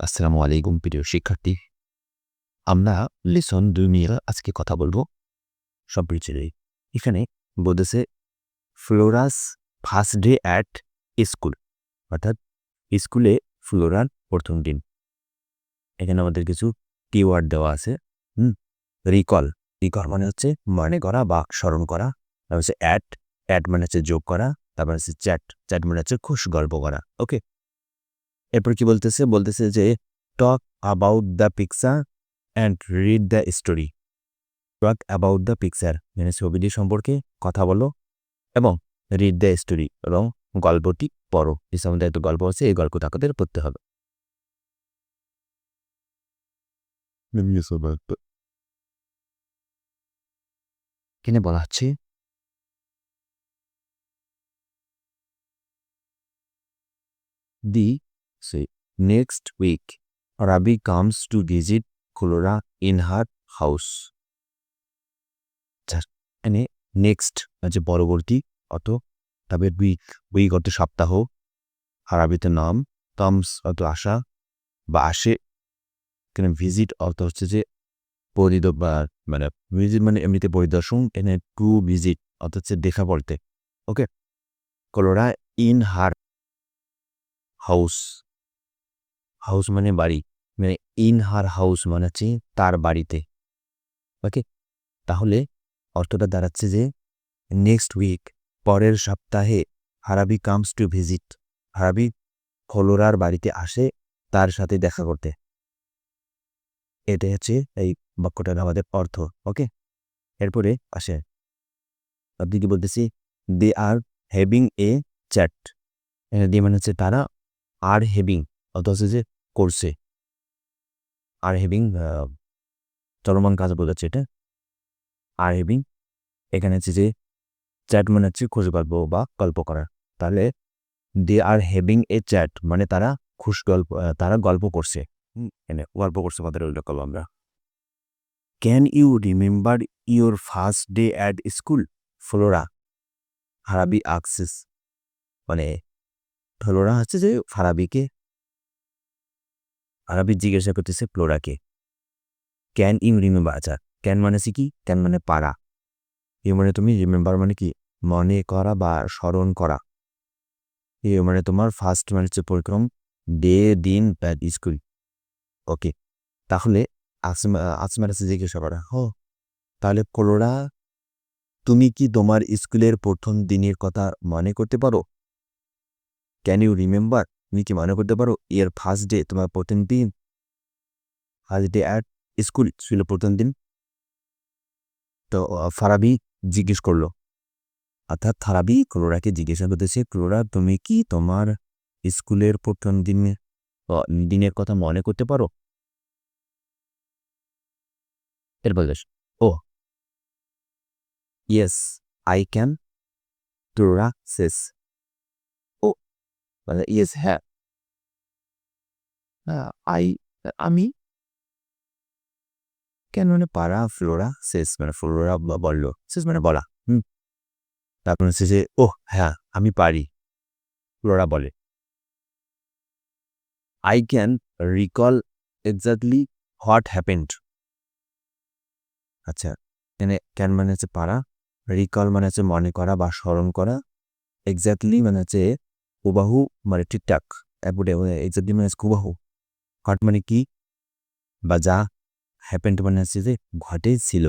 আসসালামু আলাইকুম, প্রিয় শিক্ষার্থী। আমরা লিসন দুই নিয়ে আজকে কথা বলব। সব পিছিয়ে এখানে বলতেছে, Flora's first day at school. অর্থাৎ স্কুলে ফ্লোরার প্রথম দিন। এখানে আমাদের কিছু কিওয়ার্ড দেওয়া আছে। হুম রিকল রিকল মানে হচ্ছে মনে করা বা স্মরণ করা। তারপর হচ্ছে অ্যাট অ্যাট মানে হচ্ছে যোগ করা। তারপর হচ্ছে চ্যাট চ্যাট মানে হচ্ছে খুশ গল্প করা। ওকে এরপর কি বলতেছে? বলতেছে যে talk about the picture and read the story talk about the picture মানে ছবিটি সম্পর্কে কথা বলো এবং রিড দ্য স্টোরি এবং গল্পটি পড়ো। এই সম্বন্ধে এত গল্প আছে এই গল্পটা আমাদের পড়তে হবে। কিনে বলা হচ্ছে the say next week Rabi comes to visit Flora in her house এনে নেক্সট আছে পরবর্তী অত তবে উইক উইক অত সপ্তাহ আরবিতে নাম কামস অত আসা বা আসে এখানে ভিজিট অর্থ হচ্ছে যে পরিদ মানে ভিজিট মানে এমনিতে পরিদর্শন এনে টু ভিজিট অর্থ হচ্ছে দেখা পড়তে okay? Flora in her house. House মানে বাড়ি মানে ইন হার হাউস মানে হচ্ছে তার বাড়িতে। ওকে তাহলে অর্থটা দাঁড়াচ্ছে যে নেক্সট উইক পরের সপ্তাহে হারাবি কামস টু ভিজিট হারাবি ফলোরার বাড়িতে আসে তার সাথে দেখা করতে। এটাই হচ্ছে এই বাক্যটার আমাদের অর্থ। ওকে এরপরে আসে। আপনি কি বলতেছি? দে আর হ্যাভিং এ চ্যাট দিয়ে মানে হচ্ছে তারা আর হ্যাভিং হেভিং হচ্ছে যে করছে। আর হেভিং চলমান কাজ বোঝাচ্ছে এটা। আর হেভিং এখানে হচ্ছে যে চ্যাট মানে হচ্ছে খুশ গল্প বা গল্প করা। তাহলে দে আর হেভিং এ চ্যাট মানে তারা খুশ গল্প তারা গল্প করছে। এনে গল্প করছে আমাদের উল্লেখ করব আমরা। Can you remember your first day at school Flora হারাবি আকসিস। মানে ফ্লোরা হচ্ছে যে ফারাবিকে আরবি জিজ্ঞাসা করতেছে প্লোরাকে ক্যান ইউ রিমেম্বার? আচ্ছা ক্যান মানে সে কি? ক্যান মানে পারা। ইউ মানে তুমি রিমেম্বার মানে কি? মনে করা বা স্মরণ করা। ইউ মানে তোমার ফার্স্ট মানে হচ্ছে পরিক্রম, ডে, দিন প্যাড স্কুল ওকে, তাহলে আসমা আসমার কাছে জিজ্ঞাসা করা। হ, তাহলে প্লোরা তুমি কি তোমার স্কুলের প্রথম দিনের কথা মনে করতে পারো? Can you remember? তুমি কি মনে করতে পারো, এর ফার্স্ট ডে তোমার প্রথম দিন? ফার্স্ট ডে অ্যাট স্কুল ছিল প্রথম দিন। তো ফারাবি জিজ্ঞেস করল। অর্থাৎ ফারাবি ক্লোরাকে জিজ্ঞাসা করতেছে ক্লোরা তুমি কি তোমার স্কুলের প্রথম দিনে দিনের কথা মনে করতে পারো? এরপর ও। Yes I can Flora says মানে ইয়েস হ্যাঁ। আই, আমি? কেন মানে পারা ফ্লোরা? শেষ মানে ফ্লোরা বলল। শেষ মানে বলা। হুম। তারপর যে ও হ্যাঁ আমি পারি। ফ্লোরা বলে। I can recall exactly what happened. আচ্ছা এখানে ক্যান মানে হচ্ছে পারা, রিকল মানে হচ্ছে মনে করা বা স্মরণ করা। এক্স্যাক্টলি মানে হচ্ছে হুবাহু মানে ঠিকঠাক এক্সাক্টলি মানে হুবাহু হট মানে কি বা যা হ্যাপেন্ড মানে হচ্ছে যে ঘটেছিল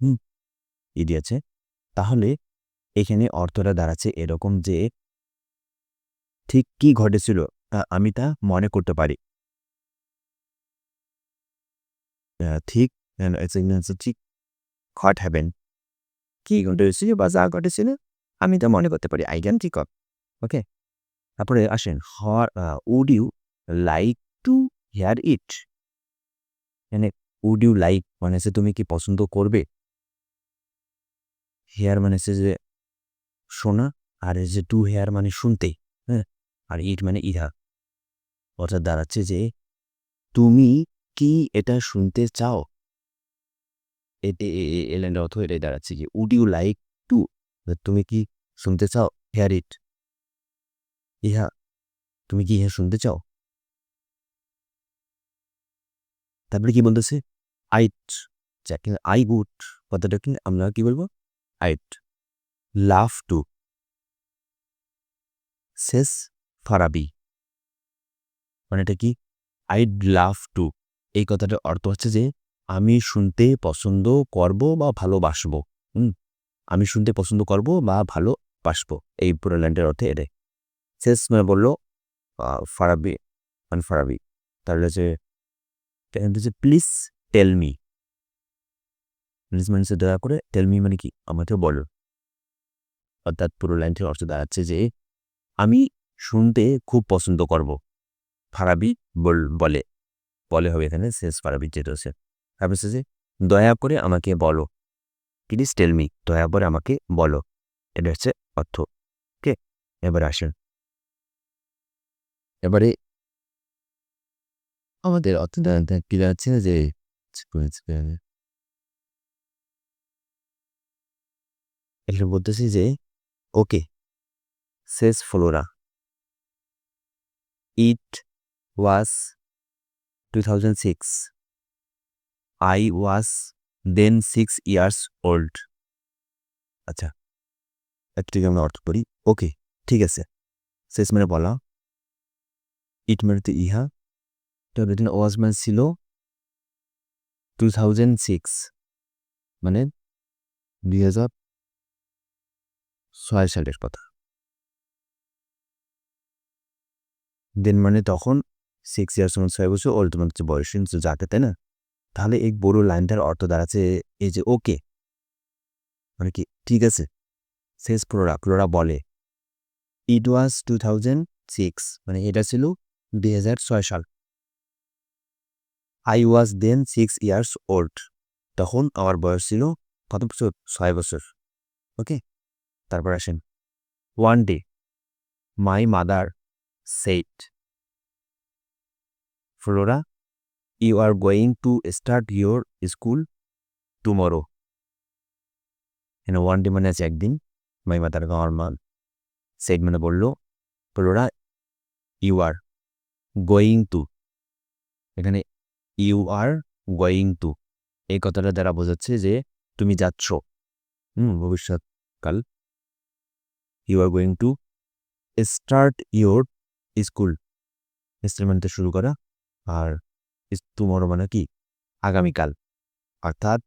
হুম ইডি আছে তাহলে এখানে অর্থটা দাঁড়াচ্ছে এরকম যে ঠিক কি ঘটেছিল আমি তা মনে করতে পারি ঠিক ঠিক হট হ্যাপেন কি ঘটেছিল বা যা ঘটেছিল আমি তা মনে করতে পারি আই ক্যান ঠিক ওকে তারপরে আসেন হর would you like to hear it মানে উড ইউ লাইক মানে হচ্ছে, তুমি কি পছন্দ করবে? হেয়ার মানে হচ্ছে যে, শোনা, আর যে টু হেয়ার মানে শুনতে হ্যাঁ? আর ইট মানে ইহা। অর্থাৎ দাঁড়াচ্ছে যে, তুমি কি এটা শুনতে চাও? এতে এলেন অর্থ এটাই দাঁড়াচ্ছে যে উড ইউ লাইক টু তুমি কি শুনতে চাও? হেয়ার ইট ইহা, তুমি কি ইহা শুনতে চাও? তারপরে কি বলতেছে? আইট আই উড কথাটা কি, আমরা কি বলব? I'd love to. শেষ ফারাবি। মানে এটা কি? I'd love to. এই কথাটার অর্থ হচ্ছে যে, আমি শুনতে পছন্দ করব বা ভালোবাসবো। হুম? আমি শুনতে পছন্দ করব বা ভালোবাসবো। এই পুরো লাইনটার অর্থে এটাই। মানে বলল ফারাবি মানে ফারাবি তাহলে হচ্ছে হচ্ছে প্লিজ টেল মি প্লিজ মানে হচ্ছে দয়া করে টেল মি মানে কি? আমাকে বলো। অর্থাৎ পুরো লাইনটির অর্থ দাঁড়াচ্ছে যে, আমি শুনতে খুব পছন্দ করব। ফারাবি বল, বলে। হবে এখানে শেষ ফারাবি যেটা হচ্ছে। তারপর যে, দয়া করে আমাকে বলো। প্লিজ টেল মি দয়া করে আমাকে বলো। এটা হচ্ছে অর্থ। ওকে এবার আসেন। এবারে আমাদের অর্থ কি যাচ্ছে যে এখানে বলতেছি যে ওকে শেষ Flora. It was two thousand six I was then six years old আচ্ছা একটিকে আমরা অর্থ করি ওকে ঠিক আছে। শেষ মানে বলা। ইট মানে ইহা, তবে ওয়াজ মানে ছিল টু থাউজেন্ড সিক্স মানে দুই হাজার ছয় সালের কথা। দেন মানে তখন সিক্স ইয়ার্স মানে ছয় বছর, ওর তোমার হচ্ছে বয়স কিন্তু যাকে, তাই না? তাহলে এই বড় লাইনটার অর্থ দাঁড়াচ্ছে এই যে ওকে। মানে কি, ঠিক আছে? শেষ ফ্লোরা ফ্লোরা বলে। It was two thousand six মানে এটা ছিল দুই হাজার ছয় সাল। I was then six years old তখন আমার বয়স ছিল কত বছর? ছয় বছর। ওকে? তারপর আসেন। One day my mother said Flora you are going to start your school tomorrow এখানে ওয়ান ডে মানে আছে একদিন মাই মাদার আমার মা সেট মানে বলল Flora you are going to এখানে ইউ আর গোয়িং টু এই কথাটা দ্বারা বোঝাচ্ছে যে তুমি যাচ্ছ। হুম, ভবিষ্যৎকাল। You are going to start your school ইনস্ট্রুমেন্টে শুরু করা। আর তুমরো মানে কি? আগামীকাল। অর্থাৎ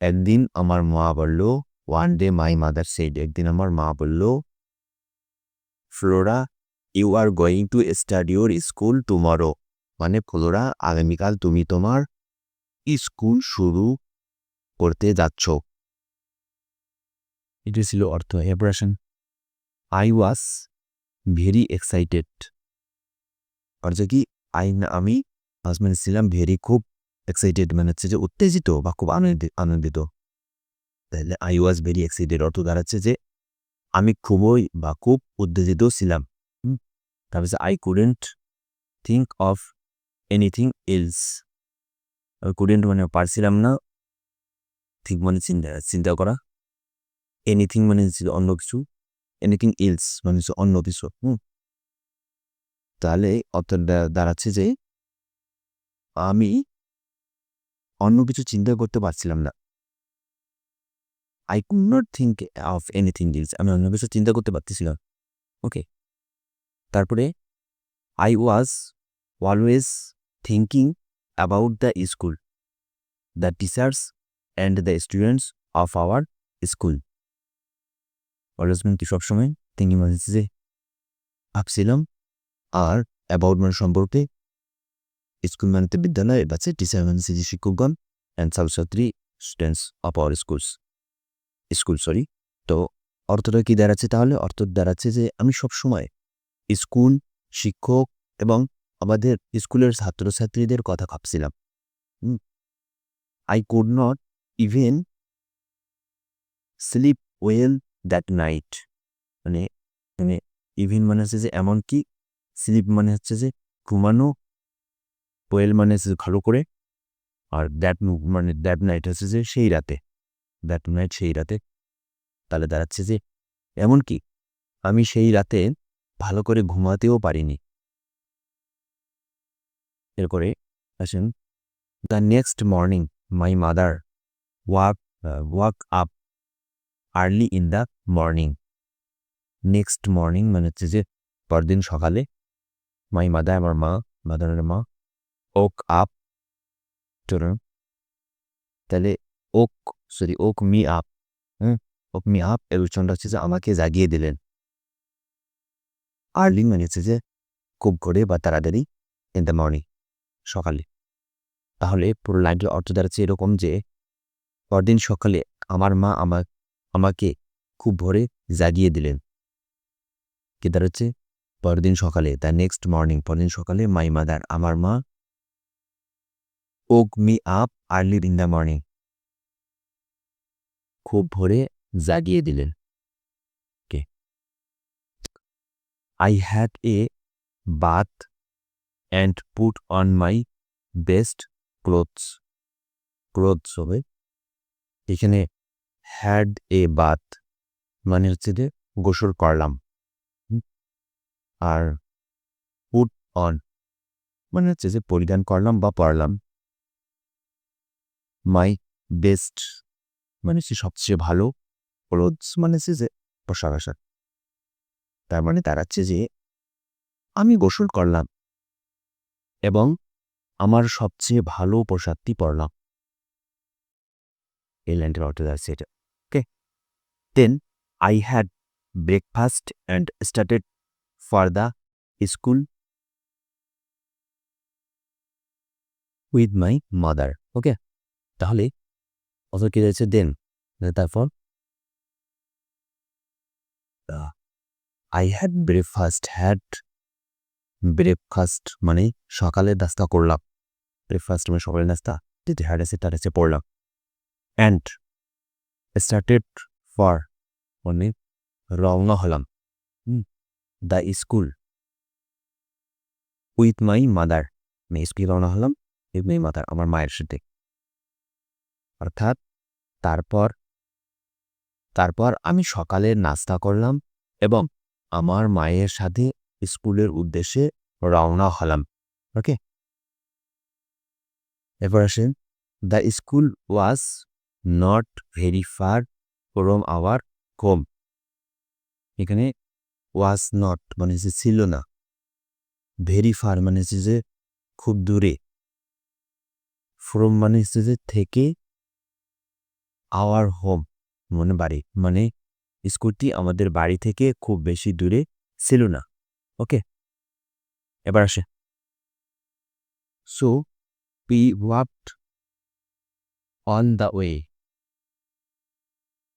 একদিন আমার মা বলল one day my mother said একদিন আমার মা বলল Flora you are going to start your school tomorrow মানে ফ্লোরা আগামীকাল তুমি তোমার স্কুল শুরু করতে যাচ্ছ। এটা ছিল অর্থ এবার আসেন আই ওয়াজ ভেরি এক্সাইটেড অর্থাৎ কি? আই আমি হাজব্যান্ড ছিলাম ভেরি খুব এক্সাইটেড মানে হচ্ছে যে উত্তেজিত বা খুব আনন্দিত আনন্দিত। তাহলে আই ওয়াজ ভেরি এক্সাইটেড অর্থ দাঁড়াচ্ছে যে আমি খুবই বা খুব উত্তেজিত ছিলাম। তারপর I couldn't think of anything else আমি কুডেন্ট মানে পারছিলাম না। ঠিক মানে চিন্তা চিন্তা করা। এনিথিং মানে অন্য কিছু। এনিথিং ইলস মানে হচ্ছে অন্য কিছু, হুম। তাহলে অর্থটা দাঁড়াচ্ছে যে, আমি অন্য কিছু চিন্তা করতে পারছিলাম না। I could not think of anything else আমি অন্য কিছু চিন্তা করতে পারতেছিলাম। ওকে তারপরে I was always thinking about the school the teachers and the students of our school always মানে কি সবসময়? থিঙ্কিং মানে যে, ভাবছিলাম আর অ্যাবাউট মানে সম্পর্কে স্কুল মানেতে বিদ্যালয় বাচ্চা টিচার মানে যে শিক্ষকগণ অ্যান্ড ছাত্রছাত্রী students of our schools school sorry তো অর্থটা কি দাঁড়াচ্ছে তাহলে? অর্থ দাঁড়াচ্ছে যে আমি সব সময় স্কুল, শিক্ষক এবং আমাদের স্কুলের ছাত্রছাত্রীদের কথা ভাবছিলাম। I could not even sleep well that night মানে মানে ইভেন মানে হচ্ছে যে এমনকি স্লিপ মানে হচ্ছে যে ঘুমানো ওয়েল মানে হচ্ছে ভালো করে, আর দ্যাট মানে দ্যাট নাইট হচ্ছে যে সেই রাতে দ্যাট নাইট সেই রাতে তাহলে দাঁড়াচ্ছে যে এমনকি আমি সেই রাতে ভালো করে ঘুমাতেও পারিনি। এরপরে আসেন the next morning my mother woke woke up early in the morning next morning মানে হচ্ছে যে, পরদিন সকালে মাই মাদার আমার মা মাদারের মা ওক আপ চলুন তাহলে woke sorry woke me up hmm woke me up এর উচ্চারণটা হচ্ছে যে আমাকে জাগিয়ে দিলেন। আর্লি মানে হচ্ছে যে, খুব করে বা তাড়াতাড়ি ইন দ্য মর্নিং সকালে। তাহলে পুরো লাইনটির অর্থ দাঁড়াচ্ছে এরকম যে, পরদিন সকালে আমার মা আমার আমাকে খুব ভোরে জাগিয়ে দিলেন। কি দাঁড়াচ্ছে? পরদিন সকালে দ্য নেক্সট মর্নিং পরদিন সকালে মাই মাদার আমার মা woke me up early in the morning খুব ভোরে জাগিয়ে দিলেন কে I had a bath and put on my best clothes clothes হবে। এখানে হ্যাড এ বাথ মানে হচ্ছে যে গোসল করলাম? আর পুট অন মানে হচ্ছে যে পরিধান করলাম বা পরলাম। মাই বেস্ট মানে সে সবচেয়ে ভালো ক্লোথস মানে হচ্ছে যে পোশাক আশাক। তার মানে দাঁড়াচ্ছে যে, আমি গোসল করলাম এবং আমার সবচেয়ে ভালো পোশাকটি পরলাম। এই লাইনটির অর্থ এটা। Okay? Then I had breakfast and started for the school with my mother okay? তাহলে অত কি রয়েছে দেন তারপর I had breakfast had breakfast মানে সকালের নাস্তা করলাম। ব্রেকফাস্ট মানে সকালের নাস্তা হ্যাড আছে তার আছে পড়লাম। অ্যান্ড স্টার্টেড ফর মানে রওনা হলাম। The school with my mother আমি স্কুল রওনা হলাম উইথ মাই মাদার আমার মায়ের সাথে। অর্থাৎ তারপর তারপর আমি সকালে নাস্তা করলাম এবং আমার মায়ের সাথে স্কুলের উদ্দেশ্যে রওনা হলাম। ওকে এরপর আসেন। The school was not very far from our home এখানে ওয়াজ নট মানে যে ছিল না। ভেরি ফার মানে যে খুব দূরে। ফ্রম মানে যে থেকে আওয়ার হোম মানে বাড়ি। মানে স্কুলটি আমাদের বাড়ি থেকে খুব বেশি দূরে ছিল না। ওকে? এবার আসে। সো পি ওয়াপড অন দ্য ওয়ে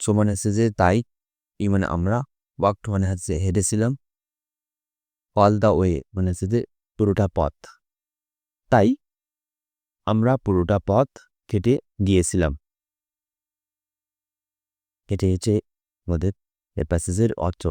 সো মানে হচ্ছে যে তাই ই মানে আমরা ওয়াকড মানে হচ্ছে হেঁটেছিলাম। অল দ্য ওয়ে মানে হচ্ছে যে পুরোটা পথ। তাই আমরা পুরোটা পথ কেটে গিয়েছিলাম কেটে হচ্ছে আমাদের এর প্যাসেজের অর্থ